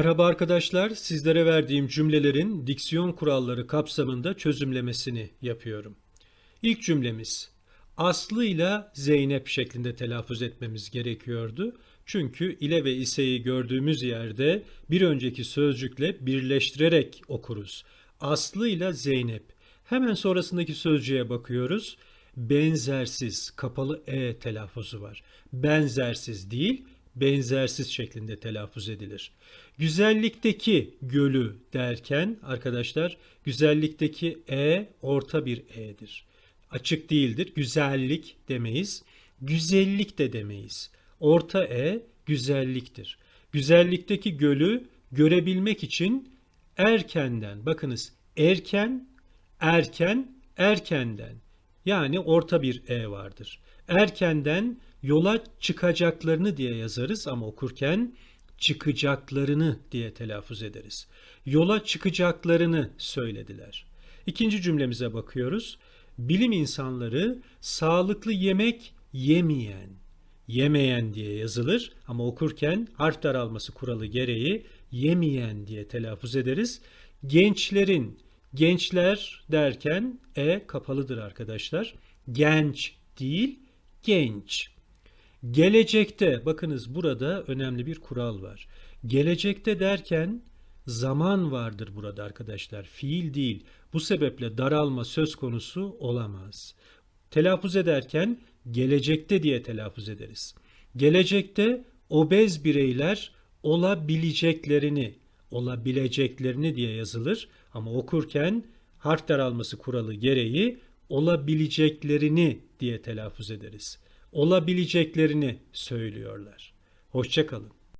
Merhaba arkadaşlar, sizlere verdiğim cümlelerin diksiyon kuralları kapsamında çözümlemesini yapıyorum. İlk cümlemiz Aslı ile Zeynep şeklinde telaffuz etmemiz gerekiyordu. Çünkü ile ve iseyi gördüğümüz yerde bir önceki sözcükle birleştirerek okuruz. Aslı ile Zeynep. Hemen sonrasındaki sözcüğe bakıyoruz. Benzersiz, kapalı e telaffuzu var. Benzersiz değil, benzersiz şeklinde telaffuz edilir. Güzellikteki gölü derken arkadaşlar güzellikteki e orta bir e'dir. Açık değildir. Güzellik demeyiz. Güzellik de demeyiz. Orta e güzelliktir. Güzellikteki gölü görebilmek için erkenden bakınız erken erken erkenden yani orta bir e vardır. Erkenden yola çıkacaklarını diye yazarız ama okurken çıkacaklarını diye telaffuz ederiz. Yola çıkacaklarını söylediler. İkinci cümlemize bakıyoruz. Bilim insanları sağlıklı yemek yemeyen, yemeyen diye yazılır ama okurken harf daralması kuralı gereği yemeyen diye telaffuz ederiz. Gençlerin, gençler derken e kapalıdır arkadaşlar. Genç değil, genç. Gelecekte bakınız burada önemli bir kural var. Gelecekte derken zaman vardır burada arkadaşlar. Fiil değil. Bu sebeple daralma söz konusu olamaz. Telaffuz ederken gelecekte diye telaffuz ederiz. Gelecekte obez bireyler olabileceklerini, olabileceklerini diye yazılır ama okurken harf daralması kuralı gereği olabileceklerini diye telaffuz ederiz olabileceklerini söylüyorlar. Hoşçakalın.